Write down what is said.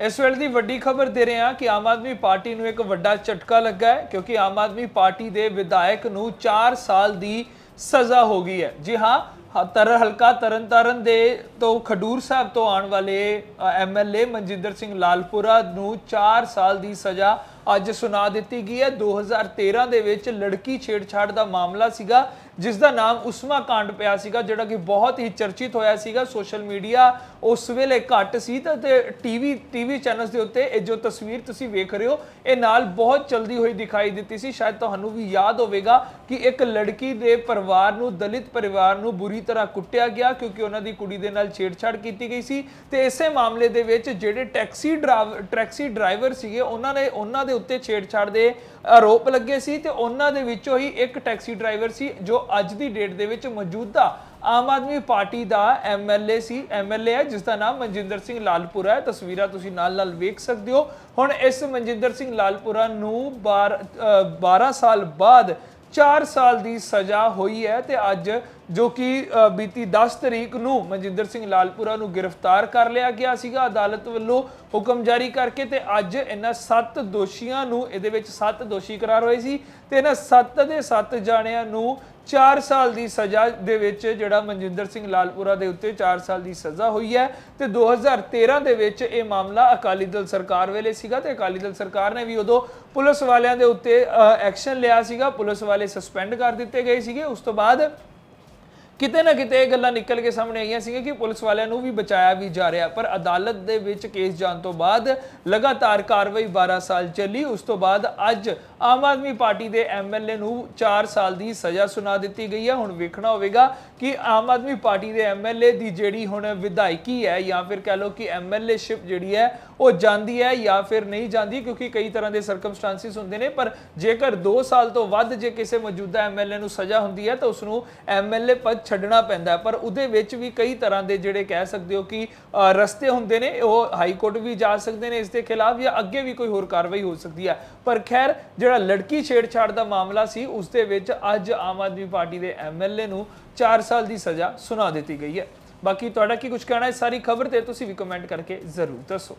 ਇਸ ਵੇਲੇ ਦੀ ਵੱਡੀ ਖਬਰ ਦੇ ਰਹੇ ਹਾਂ ਕਿ ਆਮ ਆਦਮੀ ਪਾਰਟੀ ਨੂੰ ਇੱਕ ਵੱਡਾ ਝਟਕਾ ਲੱਗਾ ਹੈ, ਕਿਉਂਕਿ ਆਮ ਆਦਮੀ ਪਾਰਟੀ ਦੇ ਵਿਧਾਇਕ ਨੂੰ 4 ਸਾਲ ਦੀ ਸਜ਼ਾ ਹੋ ਗਈ ਹੈ। ਜੀ ਹਾਂ ਤਰ, ਹਲਕਾ ਤਰਨਤਾਰਨ ਦੇ ਤੋਂ ਖਡੂਰ ਸਾਹਿਬ ਤੋਂ ਆਉਣ ਵਾਲੇ ਐਮਐਲਏ ਮਨਜਿੰਦਰ ਸਿੰਘ ਲਾਲਪੁਰਾ ਨੂੰ 4 ਸਾਲ ਦੀ ਸਜ਼ਾ ਅੱਜ ਸੁਣਾ ਦਿੱਤੀ ਗਈ ਹੈ 2013 ਦੇ ਵਿੱਚ ਲੜਕੀ ਛੇੜਛਾੜ ਦਾ ਮਾਮਲਾ ਸੀਗਾ, ਜਿਸ ਦਾ ਨਾਮ ਉਸਮਾ ਕਾਂਡ ਪਿਆ ਸੀਗਾ, ਜਿਹੜਾ ਕਿ ਬਹੁਤ ਹੀ ਚਰਚਿਤ ਹੋਇਆ ਸੀਗਾ ਸੋਸ਼ਲ ਮੀਡੀਆ। ਉਸ ਵੇਲੇ ਘੱਟ ਸੀ ਤਾਂ ਤੇ ਟੀਵੀ ਟੀਵੀ ਚੈਨਲਸ ਦੇ ਉੱਤੇ ਇਹ ਜੋ ਤਸਵੀਰ ਤੁਸੀਂ ਵੇਖ ਰਹੇ ਹੋ, ਇਹ ਨਾਲ ਬਹੁਤ ਚਲਦੀ ਹੋਈ ਦਿਖਾਈ ਦਿੱਤੀ ਸੀ। ਸ਼ਾਇਦ ਤੁਹਾਨੂੰ ਵੀ ਯਾਦ ਹੋਵੇਗਾ ਕਿ ਇੱਕ ਲੜਕੀ ਦੇ ਪਰਿਵਾਰ ਨੂੰ, ਦਲਿਤ ਪਰਿਵਾਰ ਨੂੰ ਬੁਰੀ ਤਰ੍ਹਾਂ ਕੁੱਟਿਆ ਗਿਆ, ਕਿਉਂਕਿ ਉਹਨਾਂ ਦੀ ਕੁੜੀ ਦੇ ਨਾਲ ਛੇੜਛਾੜ ਕੀਤੀ ਗਈ ਸੀ। ਤੇ ਇਸੇ ਮਾਮਲੇ ਦੇ ਵਿੱਚ ਜਿਹੜੇ ਟੈਕਸੀ ਡਰਾਈਵਰ ਟੈਕਸੀ ਡਰਾਈਵਰ ਸੀਗੇ, ਉਹਨਾਂ ਨੇ, ਉਹਨਾਂ ਦੇ ਉੱਤੇ ਛੇੜਛਾੜ ਦੇ ਆਰੋਪ ਲੱਗੇ ਸੀ ਤੇ ਉਹਨਾਂ ਦੇ ਵਿੱਚੋਂ ਹੀ ਇੱਕ ਟੈਕਸੀ ਡਰਾਈਵਰ ਸੀ ਜੋ ਅੱਜ ਦੀ ਡੇਟ ਦੇ ਵਿੱਚ ਮੌਜੂਦਾ ਆਮ ਆਦਮੀ ਪਾਰਟੀ ਦਾ ਐਮਐਲਏ ਸੀ ਐਮਐਲਏ ਹੈ, ਜਿਸ ਦਾ ਨਾਮ ਮਨਜਿੰਦਰ ਸਿੰਘ ਲਾਲਪੁਰਾ ਹੈ। ਤਸਵੀਰਾਂ ਤੁਸੀਂ ਨਾਲ-ਨਾਲ ਵੇਖ ਸਕਦੇ ਹੋ। ਹੁਣ ਇਸ ਮਨਜਿੰਦਰ ਸਿੰਘ ਲਾਲਪੁਰਾ ਨੂੰ 12 ਸਾਲ ਬਾਅਦ 4 ਸਾਲ ਦੀ ਸਜ਼ਾ ਹੋਈ ਹੈ ਤੇ ਅੱਜ ਜੋ ਕਿ ਬੀਤੀ 10 ਤਰੀਕ ਨੂੰ ਮਨਜਿੰਦਰ ਸਿੰਘ ਲਾਲਪੁਰਾ ਨੂੰ ਗ੍ਰਿਫਤਾਰ ਕਰ ਲਿਆ ਗਿਆ ਸੀਗਾ ਅਦਾਲਤ ਵੱਲੋਂ ਹੁਕਮ ਜਾਰੀ ਕਰਕੇ ਤੇ ਅੱਜ ਇਹਨਾਂ 7 ਦੋਸ਼ੀਆਂ ਨੂੰ ਇਹਦੇ ਵਿੱਚ 7 ਦੋਸ਼ੀ ਕਰਾਰ ਹੋਏ ਸੀ ਤੇ ਇਹਨਾਂ 7 ਦੇ 7 ਜਾਣਿਆਂ ਨੂੰ 4 ਸਾਲ ਦੀ ਸਜ਼ਾ ਦੇ ਵਿੱਚ ਜਿਹੜਾ ਮਨਜਿੰਦਰ ਸਿੰਘ ਲਾਲਪੁਰਾ ਦੇ ਉੱਤੇ 4 ਸਾਲ ਦੀ ਸਜ਼ਾ ਹੋਈ ਹੈ ਤੇ 2013 ਦੇ ਵਿੱਚ ਇਹ ਮਾਮਲਾ ਅਕਾਲੀ ਦਲ ਸਰਕਾਰ ਵੇਲੇ ਸੀਗਾ ਤੇ ਅਕਾਲੀ ਦਲ ਸਰਕਾਰ ਨੇ ਵੀ ਉਦੋਂ ਪੁਲਿਸ ਵਾਲਿਆਂ ਦੇ ਉੱਤੇ ਐਕਸ਼ਨ ਲਿਆ ਸੀਗਾ। ਪੁਲਿਸ ਵਾਲੇ ਸਸਪੈਂਡ ਕਰ ਦਿੱਤੇ ਗਏ ਸੀਗੇ। ਉਸ ਤੋਂ ਬਾਅਦ ਕਿਤੇ ਨਾ ਕਿਤੇ ਇਹ ਗੱਲਾਂ ਨਿਕਲ ਕੇ ਸਾਹਮਣੇ ਆਈਆਂ ਸੀਗੀਆਂ ਕਿ ਪੁਲਿਸ ਵਾਲਿਆਂ ਨੂੰ ਵੀ ਬਚਾਇਆ ਵੀ ਜਾ ਰਿਹਾ, ਪਰ ਅਦਾਲਤ ਦੇ ਵਿੱਚ ਕੇਸ ਜਾਣ ਤੋਂ ਬਾਅਦ ਲਗਾਤਾਰ ਕਾਰਵਾਈ 12 ਸਾਲ ਚੱਲੀ। ਉਸ ਤੋਂ ਬਾਅਦ ਅੱਜ ਆਮ ਆਦਮੀ ਪਾਰਟੀ ਦੇ ਐਮਐਲਏ ਨੂੰ 4 ਸਾਲ ਦੀ ਸਜ਼ਾ ਸੁਣਾ ਦਿੱਤੀ ਗਈ ਹੈ। ਹੁਣ ਵੇਖਣਾ ਹੋਵੇਗਾ ਕਿ ਆਮ ਆਦਮੀ ਪਾਰਟੀ ਦੇ ਐਮਐਲਏ ਦੀ ਜਿਹੜੀ ਹੁਣ ਵਿਧਾਇਕੀ ਹੈ ਜਾਂ ਫਿਰ ਕਹ ਲਓ ਕਿ ਐਮਐਲਏਸ਼ਿਪ ਜਿਹੜੀ ਹੈ ਉਹ ਜਾਂਦੀ ਹੈ ਜਾਂ ਫਿਰ ਨਹੀਂ ਜਾਂਦੀ, ਕਿਉਂਕਿ ਕਈ ਤਰ੍ਹਾਂ ਦੇ ਸਰਕਮਸਟੈਂਸਿਸ ਹੁੰਦੇ ਨੇ, ਪਰ ਜੇਕਰ 2 ਸਾਲ ਤੋਂ ਵੱਧ ਜੇ ਕਿਸੇ ਮੌਜੂਦਾ ਐਮਐਲਏ ਨੂੰ ਸਜ਼ਾ ਹੁੰਦੀ ਹੈ ਤਾਂ ਉਸ ਨੂੰ ਐਮਐਲਏ ਪਦ ਛੱਡਣਾ ਪੈਂਦਾ ਪਰ ਉਹਦੇ ਵਿੱਚ ਵੀ ਕਈ ਤਰ੍ਹਾਂ ਦੇ ਜਿਹੜੇ ਕਹਿ ਸਕਦੇ ਹੋ ਕਿ ਰਸਤੇ ਹੁੰਦੇ ਨੇ, ਉਹ ਹਾਈ ਕੋਰਟ ਵੀ ਜਾ ਸਕਦੇ ਨੇ ਇਸ ਦੇ ਖਿਲਾਫ ਜਾਂ ਅੱਗੇ ਵੀ ਕੋਈ ਹੋਰ ਕਾਰਵਾਈ ਹੋ ਸਕਦੀ ਹੈ। ਪਰ ਖੈਰ, ਜਿਹੜਾ ਲੜਕੀ ਛੇੜਛਾੜ ਦਾ ਮਾਮਲਾ ਸੀ, ਉਸ ਦੇ ਵਿੱਚ ਅੱਜ ਆਮ ਆਦਮੀ ਪਾਰਟੀ ਦੇ ਐਮਐਲਏ ਨੂੰ 4 ਸਾਲ ਦੀ ਸਜ਼ਾ ਸੁਣਾ ਦਿੱਤੀ ਗਈ ਹੈ। ਬਾਕੀ ਤੁਹਾਡਾ ਕੀ ਕੁਝ ਕਹਿਣਾ ਹੈ ਇਸ ਸਾਰੀ ਖਬਰ ਤੇ ਤੁਸੀਂ ਵੀ ਕਮੈਂਟ ਕਰਕੇ ਜ਼ਰੂਰ ਦੱਸੋ।